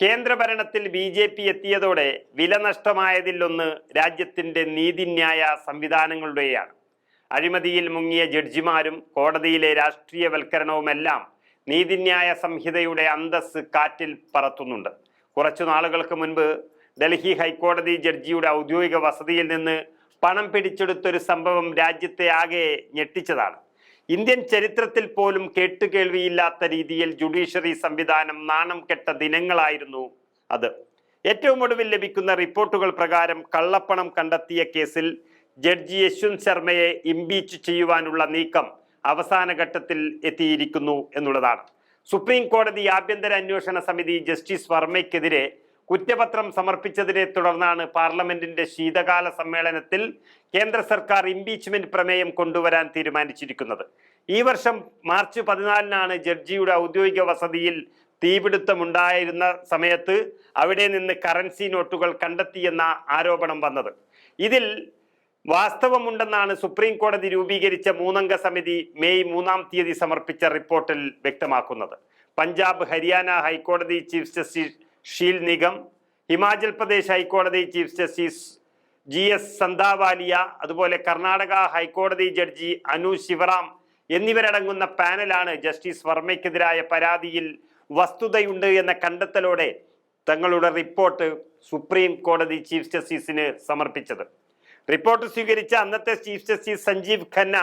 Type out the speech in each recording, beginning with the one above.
കേന്ദ്രഭരണത്തിൽ B J P എത്തിയതോടെ വില നഷ്ടമായതിലൊന്ന് രാജ്യത്തിന്റെ നീതിന്യായ സംവിധാനങ്ങളുടെയാണ്. അഴിമതിയിൽ മുങ്ങിയ ജഡ്ജിമാരും കോടതിയിലെ രാഷ്ട്രീയവൽക്കരണവുമെല്ലാം നീതിന്യായ സംഹിതയുടെ അന്തസ് കാറ്റിൽ പറത്തുന്നുണ്ട്. കുറച്ചു നാളുകൾക്ക് മുൻപ് ഡൽഹി ഹൈക്കോടതി ജഡ്ജിയുടെ ഔദ്യോഗിക വസതിയിൽ നിന്ന് പണം പിടിച്ചെടുത്തൊരു സംഭവം രാജ്യത്തെ ആകെ ഞെട്ടിച്ചതാണ്. ഇന്ത്യൻ ചരിത്രത്തിൽ പോലും കേട്ടുകേൾവിയില്ലാത്ത രീതിയിൽ ജുഡീഷ്യറി സംവിധാനം നാണം കെട്ട ദിനങ്ങളായിരുന്നു അത്. ഏറ്റവും ഒടുവിൽ ലഭിക്കുന്ന റിപ്പോർട്ടുകൾ പ്രകാരം കള്ളപ്പണം കണ്ടെത്തിയ കേസിൽ ജഡ്ജി യശ്വന്ത് ശർമ്മയെ ഇംപീച്ച് ചെയ്യുവാനുള്ള നീക്കം അവസാന ഘട്ടത്തിൽ എത്തിയിരിക്കുന്നു എന്നുള്ളതാണ്. സുപ്രീം കോടതി ആഭ്യന്തര അന്വേഷണ സമിതി ജസ്റ്റിസ് വർമ്മയ്ക്കെതിരെ കുറ്റപത്രം സമർപ്പിച്ചതിനെ തുടർന്നാണ് പാർലമെന്റിന്റെ ശീതകാല സമ്മേളനത്തിൽ കേന്ദ്ര സർക്കാർ ഇംപീച്ച്മെന്റ് പ്രമേയം കൊണ്ടുവരാൻ തീരുമാനിച്ചിരിക്കുന്നത്. ഈ വർഷം മാർച്ച് പതിനാലിനാണ് ജഡ്ജിയുടെ ഔദ്യോഗിക വസതിയിൽ തീപിടുത്തമുണ്ടായിരുന്ന സമയത്ത് അവിടെ നിന്ന് കറൻസി നോട്ടുകൾ കണ്ടെത്തിയെന്ന ആരോപണം വന്നത്. ഇതിൽ വാസ്തവമുണ്ടെന്നാണ് സുപ്രീം കോടതി രൂപീകരിച്ച മൂന്നംഗ സമിതി മെയ് മൂന്നാം തീയതി സമർപ്പിച്ച റിപ്പോർട്ടിൽ വ്യക്തമാക്കുന്നത്. പഞ്ചാബ് ഹരിയാന ഹൈക്കോടതി ചീഫ് ജസ്റ്റിസ് ഷീൽ നിഗം ഹിമാചൽ പ്രദേശ് ഹൈക്കോടതി chief justice G S Sandhawalia അതുപോലെ കർണാടക ഹൈക്കോടതി ജഡ്ജി അനു ശിവറാം എന്നിവരടങ്ങുന്ന പാനലാണ് ജസ്റ്റിസ് വർമ്മയ്ക്കെതിരായ പരാതിയിൽ വസ്തുതയുണ്ട് എന്ന കണ്ടെത്തലോടെ തങ്ങളുടെ റിപ്പോർട്ട് സുപ്രീം കോടതി ചീഫ് ജസ്റ്റിസിന് സമർപ്പിച്ചത്. റിപ്പോർട്ട് സ്വീകരിച്ച അന്നത്തെ ചീഫ് ജസ്റ്റിസ് സഞ്ജീവ് ഖന്ന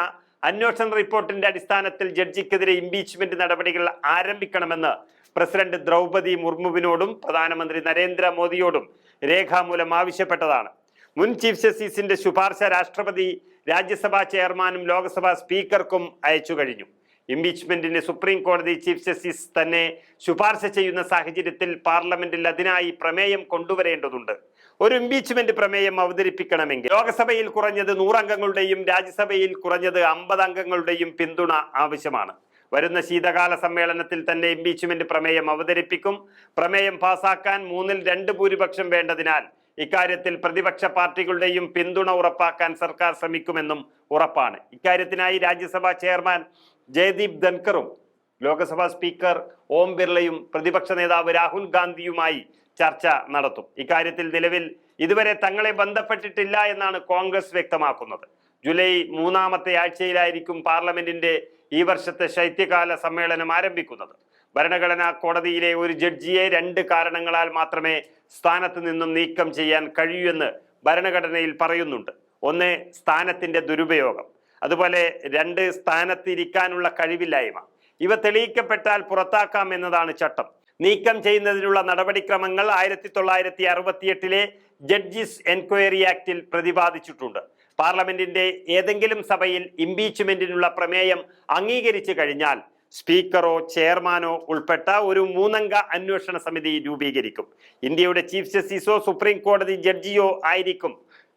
അന്വേഷണ റിപ്പോർട്ടിന്റെ അടിസ്ഥാനത്തിൽ ജഡ്ജിക്കെതിരെ ഇംപീച്ച്മെന്റ് നടപടികൾ ആരംഭിക്കണമെന്ന് പ്രസിഡന്റ് ദ്രൗപതി മുർമുവിനോടും പ്രധാനമന്ത്രി നരേന്ദ്രമോദിയോടും രേഖാമൂലം ആവശ്യപ്പെട്ടതാണ്. മുൻ ചീഫ് ജസ്റ്റിസിന്റെ ശുപാർശ രാഷ്ട്രപതി രാജ്യസഭാ ചെയർമാനും ലോക്സഭാ സ്പീക്കർക്കും അയച്ചു കഴിഞ്ഞു. ഇംപീച്ച്മെന്റിന് സുപ്രീം കോടതി ചീഫ് ജസ്റ്റിസ് തന്നെ ശുപാർശ ചെയ്യുന്ന സാഹചര്യത്തിൽ പാർലമെന്റിൽ അതിനായി പ്രമേയം കൊണ്ടുവരേണ്ടതുണ്ട്. ഒരു ഇംപീച്ച്മെന്റ് പ്രമേയം അവതരിപ്പിക്കണമെങ്കിൽ ലോക്സഭയിൽ കുറഞ്ഞത് നൂറംഗങ്ങളുടെയും രാജ്യസഭയിൽ കുറഞ്ഞത് അമ്പത് അംഗങ്ങളുടെയും പിന്തുണ ആവശ്യമാണ്. വരുന്ന ശീതകാല സമ്മേളനത്തിൽ തന്നെ ഇംപീച്ച്മെന്റ് പ്രമേയം അവതരിപ്പിക്കും. പ്രമേയം പാസാക്കാൻ മൂന്നിൽ രണ്ട് ഭൂരിപക്ഷം വേണ്ടതിനാൽ ഇക്കാര്യത്തിൽ പ്രതിപക്ഷ പാർട്ടികളുടെയും പിന്തുണ ഉറപ്പാക്കാൻ സർക്കാർ ശ്രമിക്കുമെന്നും ഉറപ്പാണ്. ഇക്കാര്യത്തിനായി രാജ്യസഭാ ചെയർമാൻ ജയദീപ് ധൻകറും ലോക്സഭാ സ്പീക്കർ ഓം ബിർളയും പ്രതിപക്ഷ നേതാവ് രാഹുൽ ഗാന്ധിയുമായി ചർച്ച നടത്തും. ഇക്കാര്യത്തിൽ നിലവിൽ ഇതുവരെ തങ്ങളെ ബന്ധപ്പെട്ടിട്ടില്ല എന്നാണ് കോൺഗ്രസ് വ്യക്തമാക്കുന്നത്. ജൂലൈ മൂന്നാമത്തെ ആഴ്ചയിലായിരിക്കും പാർലമെന്റിന്റെ ഈ വർഷത്തെ ശൈത്യകാല സമ്മേളനം ആരംഭിക്കുന്നത്. ഭരണഘടനാ കോടതിയിലെ ഒരു ജഡ്ജിയെ രണ്ട് കാരണങ്ങളാൽ മാത്രമേ സ്ഥാനത്ത് നിന്നും നീക്കം ചെയ്യാൻ കഴിയൂ എന്ന് ഭരണഘടനയിൽ പറയുന്നുണ്ട്. ഒന്ന് സ്ഥാനത്തിന്റെ ദുരുപയോഗം. അതുപോലെ രണ്ട് സ്ഥാനത്തിരിക്കാനുള്ള കഴിവില്ലായ്മ. ഇവ തെളിയിക്കപ്പെട്ടാൽ പുറത്താക്കാം എന്നതാണ് ചട്ടം. നീക്കം ചെയ്യുന്നതിനുള്ള നടപടിക്രമങ്ങൾ ആയിരത്തി തൊള്ളായിരത്തി അറുപത്തിയെട്ടിലെ ജഡ്ജിസ് എൻക്വയറി ആക്ടിൽ പ്രതിപാദിച്ചിട്ടുണ്ട്. പാർലമെന്റിന്റെ ഏതെങ്കിലും സഭയിൽ ഇംപീച്ച്മെന്റിനുള്ള പ്രമേയം അംഗീകരിച്ചു കഴിഞ്ഞാൽ സ്പീക്കറോ ചെയർമാനോ ഉൾപ്പെട്ട ഒരു മൂന്നംഗ അന്വേഷണ സമിതി രൂപീകരിക്കും. ഇന്ത്യയുടെ ചീഫ് ജസ്റ്റിസോ സുപ്രീം കോടതി ജഡ്ജിയോ ആയിരിക്കും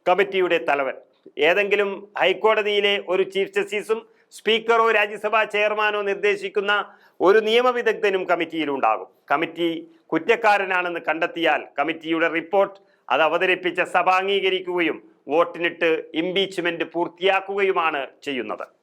കമ്മിറ്റിയുടെ തലവൻ. ഏതെങ്കിലും ഹൈക്കോടതിയിലെ ഒരു ചീഫ് ജസ്റ്റിസും സ്പീക്കറോ രാജ്യസഭാ ചെയർമാനോ നിർദ്ദേശിക്കുന്ന ഒരു നിയമവിദഗ്ധനും കമ്മിറ്റിയിലുണ്ടാകും. കമ്മിറ്റി കുറ്റക്കാരനാണെന്ന് കണ്ടെത്തിയാൽ കമ്മിറ്റിയുടെ റിപ്പോർട്ട് അത് അവതരിപ്പിച്ച സഭ അംഗീകരിക്കുകയും വോട്ടിനിട്ട് ഇംപീച്ച്മെന്റ് പൂർത്തിയാക്കുകയുമാണ് ചെയ്യുന്നത്.